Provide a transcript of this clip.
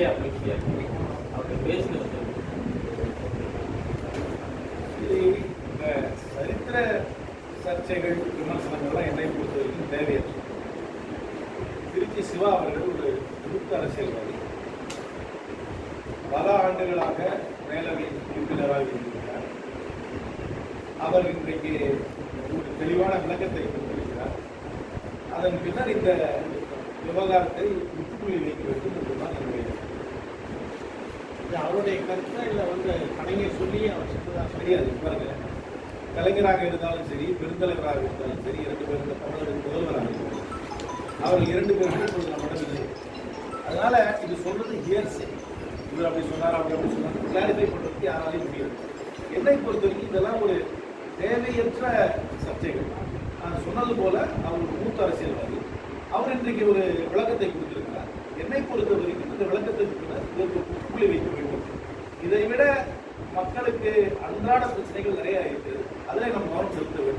நிச்சய அமைச்சியாக அவர்கள் பேசினது இந்த சரித்திர சர்ச்சைகள் விமர்சனங்கள்லாம் என்னை பொறுத்த வரைக்கும் தேவையற்றது திருச்சி சிவா அவர்கள் ஒரு முழுக்க அரசியல்வாதி பல ஆண்டுகளாக மேலவை உறுப்பினராக இருந்திருக்கிறார் அவர் இன்றைக்கு ஒரு தெளிவான விளக்கத்தை கொடுத்திருக்கிறார் அதன் பின்னர் இந்த விவகாரத்தை முற்றுப்புள்ளி வைக்கிறார் வேண்டும் என்றுதான் என்னுடைய இது அவருடைய கருத்தா இல்லை வந்து கலைஞர் சொல்லி அவர் சொன்னதா தெரியாது? பாருங்க. கலைஞராக இருந்தாலும் சரி பெருந்தலைவராக இருந்தாலும் சரி இரண்டு பேரும் இந்த முதல்வராக இருந்தாலும் அவர்கள் இரண்டு பேருமே இப்பொழுது நம்மிடம் இல்லை அதனால இது சொல்றது ஹியர்ஸே இவர் அப்படி சொன்னார் அப்படி அப்படி சொன்னார் கிளாரிஃபை பண்ணுறதுக்கு யாராலையும் முடியாது. என்னை பொறுத்த வரைக்கும் இதெல்லாம் ஒரு தேவையற்ற சர்ச்சைகள். நான் சொன்னது போல அவர் மூத்த அரசியல்வாதி. அவர் இன்றைக்கு ஒரு விளக்கத்தை கொடுத்திருக்கிறார். என்னை பொறுத்த வரைக்கும் இந்த விளக்கத்தை இதற்கு புள்ளி வைக்க வேண்டும். இதை விட மக்களுக்கு அன்றாட பிரச்சனைகள் நிறைய இருக்கிறது அதில் நம்ம கவனம் செலுத்த வேண்டும்.